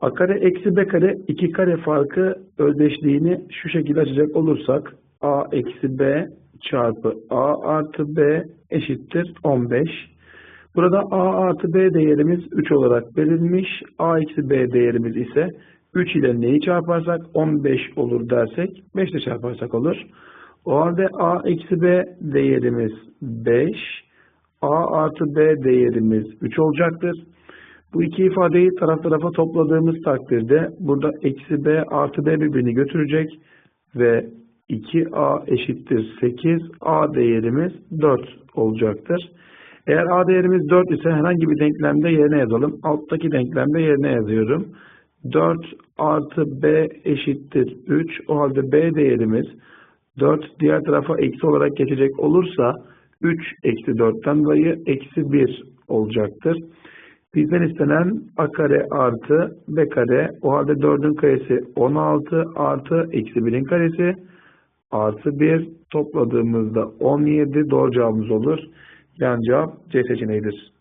A kare eksi B kare iki kare farkı özdeşliğini şu şekilde açacak olursak A eksi B çarpı A artı B eşittir 15. Burada A artı B değerimiz 3 olarak verilmiş. A eksi B değerimiz ise 3 ile neyi çarparsak 15 olur dersek 5 ile çarparsak olur. O halde A eksi B değerimiz 5. A artı B değerimiz 3 olacaktır. Bu iki ifadeyi taraf tarafa topladığımız takdirde burada eksi b artı b birbirini götürecek ve 2a eşittir 8 a değerimiz 4 olacaktır. Eğer a değerimiz 4 ise herhangi bir denklemde yerine yazalım. Alttaki denklemde yerine yazıyorum. 4 artı b eşittir 3. O halde b değerimiz 4 diğer tarafa eksi olarak geçecek olursa 3 eksi 4'ten dolayı eksi 1 olacaktır. Bizden istenen a kare artı b kare. O halde 4'ün karesi 16 artı eksi 1'in karesi artı 1 topladığımızda 17 doğru cevabımız olur. Yani cevap C seçeneğidir.